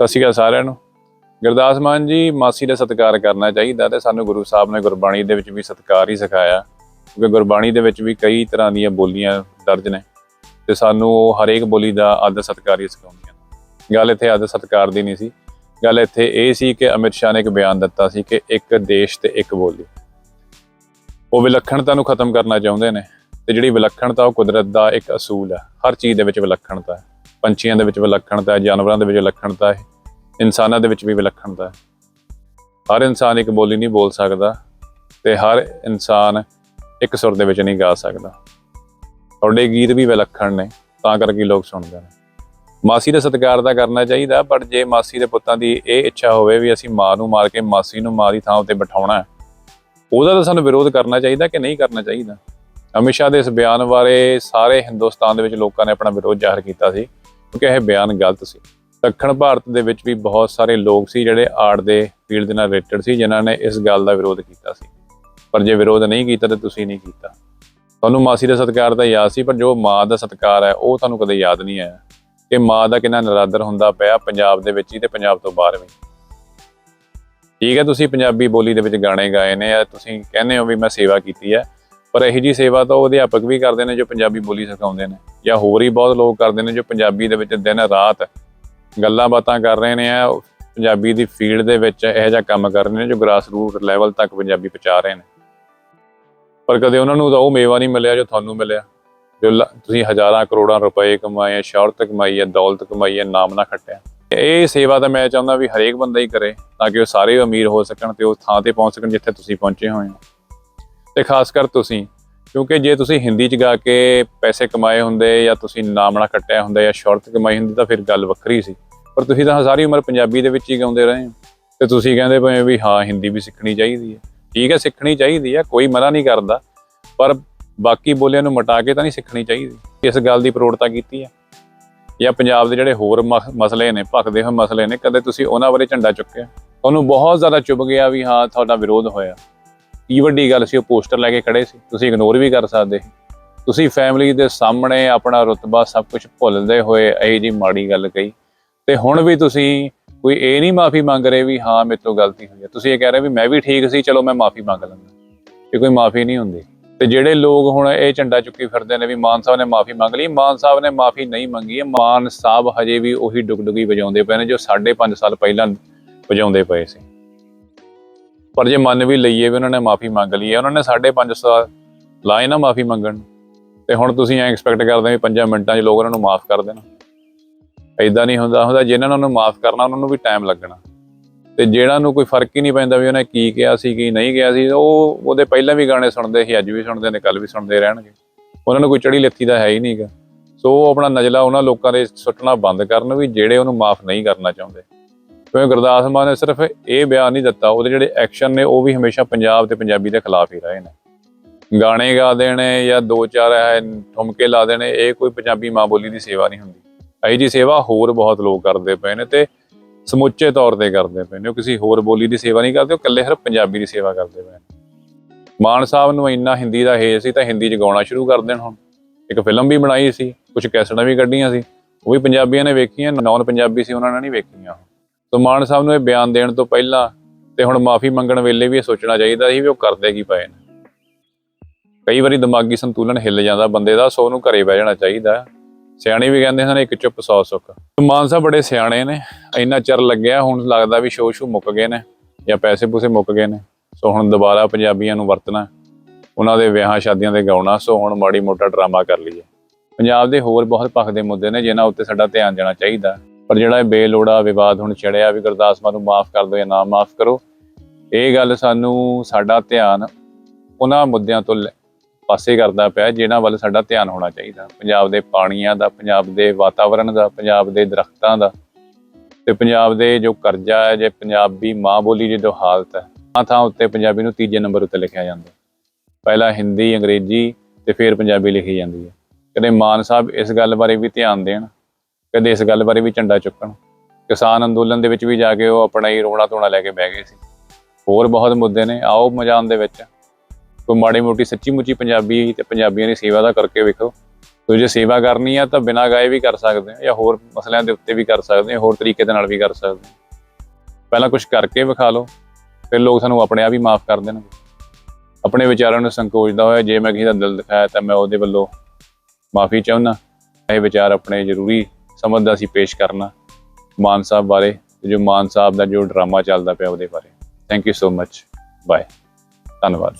ਸਤਿ ਸ਼੍ਰੀ ਅਕਾਲ ਸਾਰਿਆਂ ਨੂੰ। ਗੁਰਦਾਸ ਮਾਨ ਜੀ, ਮਾਸੀ ਦਾ ਸਤਿਕਾਰ ਕਰਨਾ ਚਾਹੀਦਾ ਤੇ ਸਾਨੂੰ ਗੁਰੂ ਸਾਹਿਬ ਨੇ ਗੁਰਬਾਣੀ ਦੇ ਵਿੱਚ ਵੀ ਸਤਿਕਾਰ ਹੀ ਸਿਖਾਇਆ। ਕਿਉਂਕਿ ਗੁਰਬਾਣੀ ਦੇ ਵਿੱਚ ਵੀ ਕਈ ਤਰ੍ਹਾਂ ਦੀਆਂ ਬੋਲੀਆਂ ਦਰਜ ਨੇ ਤੇ ਸਾਨੂੰ ਉਹ ਹਰੇਕ ਬੋਲੀ ਦਾ ਆਦਰ ਸਤਿਕਾਰ ਹੀ ਸਿਖਾਉਂਦੀਆਂ ਗੱਲ ਇੱਥੇ ਆਦਰ ਸਤਿਕਾਰ ਦੀ ਨਹੀਂ ਸੀ। ਗੱਲ ਇੱਥੇ ਇਹ ਸੀ ਕਿ ਅਮਿਤ ਸ਼ਾਹ ਨੇ ਇੱਕ ਬਿਆਨ ਦਿੱਤਾ ਸੀ ਕਿ ਇੱਕ ਦੇਸ਼ ਤੇ ਇੱਕ ਬੋਲੀ। ਉਹ ਵਿਲੱਖਣਤਾ ਨੂੰ ਖਤਮ ਕਰਨਾ ਚਾਹੁੰਦੇ ਨੇ। ਤੇ ਜਿਹੜੀ ਵਿਲੱਖਣਤਾ ਉਹ ਕੁਦਰਤ ਦਾ ਇੱਕ ਅਸੂਲ ਹੈ। ਹਰ ਚੀਜ਼ ਦੇ ਵਿੱਚ ਵਿਲੱਖਣਤਾ ਹੈ। ਪੰਛੀਆਂ ਦੇ ਵਿੱਚ ਵਿਲੱਖਣਤਾ ਹੈ, ਜਾਨਵਰਾਂ ਦੇ ਵਿੱਚ ਵਿਲੱਖਣਤਾ ਹੈ, ਇਨਸਾਨਾਂ ਦੇ ਵਿੱਚ ਵੀ ਵਿਲੱਖਣਤਾ ਹੈ। ਹਰ ਇਨਸਾਨ ਇੱਕ ਬੋਲੀ ਨਹੀਂ ਬੋਲ ਸਕਦਾ ਤੇ ਹਰ ਇਨਸਾਨ ਇੱਕ ਸੁਰ ਦੇ ਵਿੱਚ ਨਹੀਂ ਗਾ ਸਕਦਾ। ਤੁਹਾਡੇ ਗੀਤ ਵੀ ਵਿਲੱਖਣ ਨੇ, ਤਾਂ ਕਰਕੇ ਲੋਕ ਸੁਣਦੇ ਨੇ। ਮਾਸੀ ਦਾ ਸਤਿਕਾਰ ਤਾਂ ਕਰਨਾ ਚਾਹੀਦਾ, ਪਰ ਜੇ ਮਾਸੀ ਦੇ ਪੁੱਤਾਂ ਦੀ ਇਹ ਇੱਛਾ ਹੋਵੇ ਵੀ ਅਸੀਂ ਮਾਂ ਨੂੰ ਮਾਰ ਕੇ ਮਾਸੀ ਨੂੰ ਮਾਂ ਥਾਂ ਉੱਤੇ ਬਿਠਾਉਣਾ ਉਹਦਾ ਤਾਂ ਸਾਨੂੰ ਵਿਰੋਧ ਕਰਨਾ ਚਾਹੀਦਾ ਕਿ ਨਹੀਂ ਕਰਨਾ ਚਾਹੀਦਾ? ਅਮਿਤ ਸ਼ਾਹ ਦੇ ਇਸ ਬਿਆਨ ਬਾਰੇ ਸਾਰੇ ਹਿੰਦੁਸਤਾਨ ਦੇ ਵਿੱਚ ਲੋਕਾਂ ਨੇ ਆਪਣਾ ਵਿਰੋਧ ਜ਼ਾਹਰ ਕੀਤਾ ਸੀ, ਕਿਉਂਕਿ ਇਹ ਬਿਆਨ ਗਲਤ ਸੀ। ਦੱਖਣ ਭਾਰਤ ਦੇ ਵਿੱਚ ਵੀ ਬਹੁਤ ਸਾਰੇ ਲੋਕ ਸੀ ਜਿਹੜੇ ਆਰਟ ਦੇ ਫੀਲਡ ਦੇ ਨਾਲ ਰਿਲੇਟਡ ਸੀ, ਜਿਨ੍ਹਾਂ ਨੇ ਇਸ ਗੱਲ ਦਾ ਵਿਰੋਧ ਕੀਤਾ ਸੀ। ਪਰ ਜੇ ਵਿਰੋਧ ਨਹੀਂ ਕੀਤਾ ਤਾਂ ਤੁਸੀਂ ਨਹੀਂ ਕੀਤਾ। ਤੁਹਾਨੂੰ ਮਾਸੀ ਦਾ ਸਤਿਕਾਰ ਤਾਂ ਯਾਦ ਸੀ, ਪਰ ਜੋ ਮਾਂ ਦਾ ਸਤਿਕਾਰ ਹੈ, ਉਹ ਤੁਹਾਨੂੰ ਕਦੇ ਯਾਦ ਨਹੀਂ ਆਇਆ। ਕਿ ਮਾਂ ਦਾ ਕਿੰਨਾ ਨਰਾਦਰ ਹੁੰਦਾ ਪਿਆ ਪੰਜਾਬ ਦੇ ਵਿੱਚ ਹੀ ਤੇ ਪੰਜਾਬ ਤੋਂ ਬਾਹਰ ਵੀ। ਠੀਕ ਹੈ, ਤੁਸੀਂ ਪੰਜਾਬੀ ਬੋਲੀ ਦੇ ਵਿੱਚ ਗਾਣੇ ਗਾਏ ਨੇ ਜਾਂ ਤੁਸੀਂ ਕਹਿੰਦੇ ਹੋ ਵੀ ਮੈਂ ਸੇਵਾ ਕੀਤੀ ਹੈ। ਪਰ ਇਹੋ ਜੀ ਸੇਵਾ ਤਾਂ ਉਹ ਅਧਿਆਪਕ ਵੀ ਕਰਦੇ ਨੇ ਜੋ ਪੰਜਾਬੀ ਬੋਲੀ ਸਿਖਾਉਂਦੇ ਨੇ ਜਾਂ ਹੋਰ ਹੀ ਬਹੁਤ ਲੋਕ ਕਰਦੇ ਨੇ ਜੋ ਪੰਜਾਬੀ ਦੇ ਵਿੱਚ ਦਿਨ ਰਾਤ ਗੱਲਾਂ ਬਾਤਾਂ ਕਰ ਰਹੇ ਨੇ ਆ, ਪੰਜਾਬੀ ਦੀ ਫੀਲਡ ਦੇ ਵਿੱਚ ਇਹੋ ਜਿਹਾ ਕੰਮ ਕਰ ਰਹੇ ਨੇ ਜੋ ਗ੍ਰਾਸ ਰੂਟ ਲੈਵਲ ਤੱਕ ਪੰਜਾਬੀ ਪਹੁੰਚਾ ਰਹੇ ਨੇ। ਪਰ ਕਦੇ ਉਹਨਾਂ ਨੂੰ ਤਾਂ ਉਹ ਮੇਵਾ ਨਹੀਂ ਮਿਲਿਆ ਜੋ ਤੁਹਾਨੂੰ ਮਿਲਿਆ। ਜੋ ਲ- ਤੁਸੀਂ ਹਜ਼ਾਰਾਂ ਕਰੋੜਾਂ ਰੁਪਏ ਕਮਾਏ ਆ ਸ਼ੌਹਰਤ ਕਮਾਈ ਹੈ, ਦੌਲਤ ਕਮਾਈ ਹੈ, ਨਾਮ ਨਾ ਖੱਟਿਆ। ਇਹ ਸੇਵਾ ਤਾਂ ਮੈਂ ਚਾਹੁੰਦਾ ਵੀ ਹਰੇਕ ਬੰਦਾ ਹੀ ਕਰੇ ਤਾਂ ਕਿ ਉਹ ਸਾਰੇ ਅਮੀਰ ਹੋ ਸਕਣ ਤੇ ਉਹ ਥਾਂ ਤੇ ਪਹੁੰਚ ਸਕਣ ਜਿੱਥੇ ਤੁਸੀਂ ਪਹੁੰਚੇ ਹੋਏ ਹੋ। ਤੇ ਖਾਸ ਕਰ ਤੁਸੀਂ, ਕਿਉਂਕਿ ਜੇ ਤੁਸੀਂ ਹਿੰਦੀ ਚ ਗਾ ਕੇ ਪੈਸੇ ਕਮਾਏ ਹੁੰਦੇ ਜਾਂ ਤੁਸੀਂ ਨਾਮਣਾ ਕੱਟਿਆ ਹੁੰਦਾ ਜਾਂ ਸ਼ੌਹਰਤ ਕਮਾਈ ਹੁੰਦੀ ਤਾਂ ਫਿਰ ਗੱਲ ਵੱਖਰੀ ਸੀ। ਪਰ ਤੁਸੀਂ ਤਾਂ ਸਾਰੀ ਉਮਰ ਪੰਜਾਬੀ ਦੇ ਵਿੱਚ ਹੀ ਗਾਉਂਦੇ ਰਹੇ ਹੋ। ਤੇ ਤੁਸੀਂ ਕਹਿੰਦੇ ਪਏ ਵੀ ਹਾਂ, ਹਿੰਦੀ ਵੀ ਸਿੱਖਣੀ ਚਾਹੀਦੀ ਹੈ। ਠੀਕ ਹੈ, ਸਿੱਖਣੀ ਚਾਹੀਦੀ ਹੈ, ਕੋਈ ਮਨਾ ਨਹੀਂ ਕਰਦਾ। ਪਰ ਬਾਕੀ ਬੋਲਿਆਂ ਨੂੰ ਮਟਾ ਕੇ ਤਾਂ ਨਹੀਂ ਸਿੱਖਣੀ ਚਾਹੀਦੀ। ਇਸ ਗੱਲ ਦੀ ਪ੍ਰੋੜਤਾ ਕੀਤੀ ਹੈ। ਜਾਂ ਪੰਜਾਬ ਦੇ ਜਿਹੜੇ ਹੋਰ ਮਸ- ਮਸਲੇ ਨੇ, ਭਖਦੇ ਹੋਏ ਮਸਲੇ ਨੇ, ਕਦੇ ਤੁਸੀਂ ਉਹਨਾਂ ਬਾਰੇ ਝੰਡਾ ਚੁੱਕਿਆ? ਤੁਹਾਨੂੰ ਬਹੁਤ ਜ਼ਿਆਦਾ ਚੁੱਭ ਗਿਆ ਵੀ ਹਾਂ, ਤੁਹਾਡਾ ਵਿਰੋਧ ਹੋਇਆ। ਕੀ ਵੱਡੀ ਗੱਲ ਸੀ, ਉਹ ਪੋਸਟਰ ਲੈ ਕੇ ਖੜੇ ਸੀ। ਤੁਸੀਂ ਇਗਨੋਰ ਵੀ ਕਰ ਸਕਦੇ ਤੁਸੀਂ ਫੈਮਿਲੀ ਦੇ ਸਾਹਮਣੇ ਆਪਣਾ ਰੁਤਬਾ ਸਭ ਕੁਝ ਭੁੱਲਦੇ ਹੋਏ ਇਹ ਜੀ ਮਾੜੀ ਗੱਲ ਕਹੀ। ਤੇ ਹੁਣ ਵੀ ਤੁਸੀਂ ਕੋਈ ਇਹ ਨਹੀਂ ਮਾਫੀ ਮੰਗ ਰਹੇ ਵੀ ਹਾਂ, ਮੇਰੇ ਤੋਂ ਗਲਤੀ ਹੋਈ ਹੈ। ਤੁਸੀਂ ਇਹ ਕਹਿ ਰਹੇ ਵੀ ਮੈਂ ਵੀ ਠੀਕ ਸੀ, ਚਲੋ ਮੈਂ ਮਾਫੀ ਮੰਗ ਲੈਂਦਾ। ਇਹ ਕੋਈ ਮਾਫੀ ਨਹੀਂ ਹੁੰਦੀ। ਤੇ ਜਿਹੜੇ ਲੋਕ ਹੁਣ ਇਹ ਝੰਡਾ ਚੁੱਕੀ ਫਿਰਦੇ ਨੇ ਵੀ ਮਾਨ ਸਾਹਿਬ ਨੇ ਮਾਫੀ ਮੰਗ ਲਈ, ਮਾਨ ਸਾਹਿਬ ਨੇ ਮਾਫੀ ਨਹੀਂ ਮੰਗੀ ਹੈ। ਮਾਨ ਸਾਹਿਬ ਹਜੇ ਵੀ ਉਹੀ ਡੁਗਡੁਗੀ ਵਜਾਉਂਦੇ ਪਏ ਨੇ ਜੋ 5.5 ਸਾਲ ਪਹਿਲਾਂ ਵਜਾਉਂਦੇ ਪਏ ਸੀ। ਪਰ ਜੇ ਮੰਨ ਵੀ ਲਈਏ ਵੀ ਉਹਨਾਂ ਨੇ ਮਾਫੀ ਮੰਗ ਲਈ ਹੈ, ਉਹਨਾਂ ਨੇ 5.5 ਸਾਲ ਲਾਏ ਨਾ ਮਾਫੀ ਮੰਗਣ। ਨੂੰ। ਤੇ ਹੁਣ ਤੁਸੀਂ ਐ ਐਕਸਪੈਕਟ ਕਰਦੇ ਵੀ 5 ਮਿੰਟਾਂ 'ਚ ਲੋਕ ਉਹਨਾਂ ਨੂੰ ਮਾਫ ਕਰ ਦੇਣ। ਐਦਾਂ ਨਹੀਂ ਹੁੰਦਾ ਹੁੰਦਾ ਜਿਨ੍ਹਾਂ ਨੂੰ ਮਾਫ ਕਰਨਾ, ਉਹਨਾਂ ਨੂੰ ਵੀ ਟਾਈਮ ਲੱਗਣਾ। ਤੇ ਜਿਹੜਾ ਨੂੰ ਕੋਈ ਫ਼ਰਕ ਹੀ ਨਹੀਂ ਪੈਂਦਾ ਵੀ ਉਹਨੇ ਕੀ ਕਿਹਾ ਸੀ, ਕੀ ਨਹੀਂ ਕਿਹਾ ਸੀ, ਉਹ ਉਹਦੇ ਪਹਿਲਾਂ ਵੀ ਗਾਣੇ ਸੁਣਦੇ ਸੀ, ਅੱਜ ਵੀ ਸੁਣਦੇ ਨੇ ਕੱਲ ਵੀ ਸੁਣਦੇ ਰਹਿਣਗੇ। ਉਹਨਾਂ ਨੂੰ ਕੋਈ ਚੜੀ ਲੱਥੀ ਦਾ ਹੈ ਹੀ ਨਹੀਂਗਾ ਸੋ ਉਹ ਆਪਣਾ ਨਜਲਾ ਉਹਨਾਂ ਲੋਕਾਂ ਦੇ ਸੁੱਟਣਾ ਬੰਦ ਕਰਨ ਵੀ ਜਿਹੜੇ ਉਹਨੂੰ ਮਾਫ ਨਹੀਂ ਕਰਨਾ ਚਾਹੁੰਦੇ। ਕਿਉਂਕਿ ਗੁਰਦਾਸ ਮਾਨ ਨੇ ਸਿਰਫ ਇਹ ਬਿਆਨ ਨਹੀਂ ਦਿੱਤਾ, ਉਹਦੇ ਜਿਹੜੇ ਐਕਸ਼ਨ ਨੇ, ਉਹ ਵੀ ਹਮੇਸ਼ਾ ਪੰਜਾਬ ਤੇ ਪੰਜਾਬੀ ਦੇ ਖਿਲਾਫ ਹੀ ਰਹੇ ਨੇ। ਗਾਣੇ ਗਾ ਦੇਣੇ ਜਾਂ ਦੋ ਚਾਰ ਇਹ ਠੁਮਕੇ ਲਾ ਦੇਣੇ, ਇਹ ਕੋਈ ਪੰਜਾਬੀ ਮਾਂ ਬੋਲੀ ਦੀ ਸੇਵਾ ਨਹੀਂ ਹੁੰਦੀ। ਇਹੀ ਜੀ ਸੇਵਾ ਹੋਰ ਬਹੁਤ ਲੋਕ ਕਰਦੇ ਪਏ ਨੇ ਤੇ ਸਮੁੱਚੇ ਤੌਰ ਤੇ ਕਰਦੇ ਪਏ ਨੇ। ਉਹ ਕਿਸੇ ਹੋਰ ਬੋਲੀ ਦੀ ਸੇਵਾ ਨਹੀਂ ਕਰਦੇ, ਉਹ ਇਕੱਲੇ ਹਰ ਪੰਜਾਬੀ ਦੀ ਸੇਵਾ ਕਰਦੇ ਪਏ ਨੇ। ਮਾਨ ਸਾਹਿਬ ਨੂੰ ਇੰਨਾ ਹਿੰਦੀ ਦਾ ਹੇਜ ਸੀ ਤਾਂ ਹਿੰਦੀ 'ਚ ਗਾਉਣਾ ਸ਼ੁਰੂ ਕਰ ਦੇਣ ਹੁਣ। ਇੱਕ ਫਿਲਮ ਵੀ ਬਣਾਈ ਸੀ ਕੁਝ ਕੈਸਟਾਂ ਵੀ ਕੱਢੀਆਂ ਸੀ, ਉਹ ਵੀ ਪੰਜਾਬੀਆਂ ਨੇ ਵੇਖੀਆਂ ਨੌਨ ਪੰਜਾਬੀ ਸੀ, ਉਹਨਾਂ ਨੇ ਨਹੀਂ ਵੇਖੀਆਂ ਸੋ ਮਾਨ ਸਾਹਿਬ ਨੂੰ ਇਹ ਬਿਆਨ ਦੇਣ ਤੋਂ ਪਹਿਲਾਂ ਤੇ ਹੁਣ ਮਾਫੀ ਮੰਗਣ ਵੇਲੇ ਵੀ ਇਹ ਸੋਚਣਾ ਚਾਹੀਦਾ ਸੀ ਵੀ ਉਹ ਕਰਦੇ ਕੀ ਪਏ ਨੇ। ਕਈ ਵਾਰੀ ਦਿਮਾਗੀ ਸੰਤੁਲਨ ਹਿੱਲ ਜਾਂਦਾ, ਬੰਦੇ ਦਾ ਸੋ ਉਹਨੂੰ ਘਰੇ ਬਹਿ ਜਾਣਾ ਚਾਹੀਦਾ। ਸਿਆਣੇ ਵੀ ਕਹਿੰਦੇ ਹਨ ਇੱਕ ਚੁੱਪ ਸੌ ਸੁੱਖ। ਮਾਨ ਸਾਹਿਬ ਬੜੇ ਸਿਆਣੇ ਨੇ, ਇੰਨਾ ਚਿਰ ਲੱਗਿਆ, ਹੁਣ ਲੱਗਦਾ ਵੀ ਸ਼ੋਅ ਸ਼ੂ ਮੁੱਕ ਗਏ ਨੇ ਜਾਂ ਪੈਸੇ ਪੂਸੇ ਮੁੱਕ ਗਏ ਨੇ। ਸੋ ਹੁਣ ਦੁਬਾਰਾ ਪੰਜਾਬੀਆਂ ਨੂੰ ਵਰਤਣਾ, ਉਹਨਾਂ ਦੇ ਵਿਆਹਾਂ ਸ਼ਾਦੀਆਂ ਦੇ ਗਾਉਣਾ, ਸੋ ਹੁਣ ਮਾੜੀ ਮੋਟਾ ਡਰਾਮਾ ਕਰ ਲਈਏ। ਪੰਜਾਬ ਦੇ ਹੋਰ ਬਹੁਤ ਪੱਖ ਦੇ ਮੁੱਦੇ ਨੇ, ਜਿਨ੍ਹਾਂ ਉੱਤੇ ਸਾਡਾ ਧਿਆਨ ਦੇਣਾ ਚਾਹੀਦਾ। ਪਰ ਜਿਹੜਾ ਇਹ ਬੇਲੋੜਾ ਵਿਵਾਦ ਹੁਣ ਛਿੜਿਆ ਵੀ ਗੁਰਦਾਸ ਮਾਨ ਨੂੰ ਮਾਫ ਕਰ ਦਿਓ ਜਾਂ ਨਾ ਮਾਫ ਕਰੋ, ਇਹ ਗੱਲ ਸਾਨੂੰ ਸਾਡਾ ਧਿਆਨ ਉਹਨਾਂ ਮੁੱਦਿਆਂ ਤੋਂ ਲੈ- ਪਾਸੇ ਕਰਦਾ ਪਿਆ, ਜਿਹਨਾਂ ਵੱਲ ਸਾਡਾ ਧਿਆਨ ਹੋਣਾ ਚਾਹੀਦਾ। ਪੰਜਾਬ ਦੇ ਪਾਣੀਆਂ ਦਾ, ਪੰਜਾਬ ਦੇ ਵਾਤਾਵਰਣ ਦਾ, ਪੰਜਾਬ ਦੇ ਦਰਖਤਾਂ ਦਾ ਤੇ ਪੰਜਾਬ ਦੇ ਜੋ ਕਰਜ਼ਾ ਹੈ, ਜੇ ਪੰਜਾਬੀ ਮਾਂ ਬੋਲੀ ਦੀ ਜੋ ਹਾਲਤ ਹੈ ਥਾਂ ਥਾਂ ਉੱਤੇ ਪੰਜਾਬੀ ਨੂੰ ਤੀਜੇ ਨੰਬਰ ਉੱਤੇ ਲਿਖਿਆ ਜਾਂਦਾ ਪਹਿਲਾਂ ਹਿੰਦੀ, ਅੰਗਰੇਜ਼ੀ ਤੇ ਫਿਰ ਪੰਜਾਬੀ ਲਿਖੀ ਜਾਂਦੀ ਹੈ। ਕਦੇ ਮਾਨ ਸਾਹਿਬ ਇਸ ਗੱਲ ਬਾਰੇ ਵੀ ਧਿਆਨ ਦੇਣ? ਕਦੇ ਇਸ ਗੱਲ ਬਾਰੇ ਵੀ ਝੰਡਾ ਚੁੱਕਣ। ਕਿਸਾਨ ਅੰਦੋਲਨ ਦੇ ਵਿੱਚ ਵੀ ਜਾ ਕੇ ਉਹ ਆਪਣਾ ਹੀ ਰੋਣਾ ਧੋਣਾ ਲੈ ਕੇ ਬਹਿ ਗਏ ਸੀ। ਹੋਰ ਬਹੁਤ ਮੁੱਦੇ ਨੇ। ਆਓ ਮੈਦਾਨ ਦੇ ਵਿੱਚ। ਕੋਈ ਮਾੜੀ ਮੋਟੀ ਸੱਚੀ ਮੁੱਚੀ ਪੰਜਾਬੀ ਤੇ ਪੰਜਾਬੀਆਂ ਦੀ ਸੇਵਾ ਦਾ ਕਰਕੇ ਵੇਖੋ। ਤੋ ਜੇ ਸੇਵਾ ਕਰਨੀ ਆ ਤਾਂ ਬਿਨਾਂ ਗਾਏ ਵੀ ਕਰ ਸਕਦੇ ਆ ਜਾਂ ਹੋਰ ਮਸਲਿਆਂ ਦੇ ਉੱਤੇ ਵੀ ਕਰ ਸਕਦੇ ਆ, ਹੋਰ ਤਰੀਕੇ ਦੇ ਨਾਲ ਵੀ ਕਰ ਸਕਦੇ ਆ। ਪਹਿਲਾਂ ਕੁਝ ਕਰਕੇ ਵਿਖਾ ਲਓ, ਫਿਰ ਲੋਕ ਸਾਨੂੰ ਆਪਣੇ ਆਪ ਹੀ ਮਾਫ ਕਰ ਦੇਣਗੇ। ਆਪਣੇ ਵਿਚਾਰਾਂ ਨੂੰ ਸੰਕੋਚਦਾ ਹੋਇਆ ਜੇ ਮੈਂ ਕਿਸੇ ਦਾ ਦਿਲ ਦਿਖਾਇਆ ਤਾਂ ਮੈਂ ਉਹਦੇ ਵੱਲੋਂ ਮਾਫੀ ਚਾਹੁੰਦਾ। ਇਹ ਵਿਚਾਰ ਆਪਣੇ ਜ਼ਰੂਰੀ ਸਮਝਦਾ ਸੀ ਪੇਸ਼ ਕਰਨਾ ਮਾਨ ਸਾਹਿਬ ਬਾਰੇ ਜੋ ਮਾਨ ਸਾਹਿਬ ਦਾ ਜੋ ਡਰਾਮਾ ਚੱਲਦਾ ਪਿਆ ਉਹਦੇ ਬਾਰੇ। Thank you so much bye ਧੰਨਵਾਦ।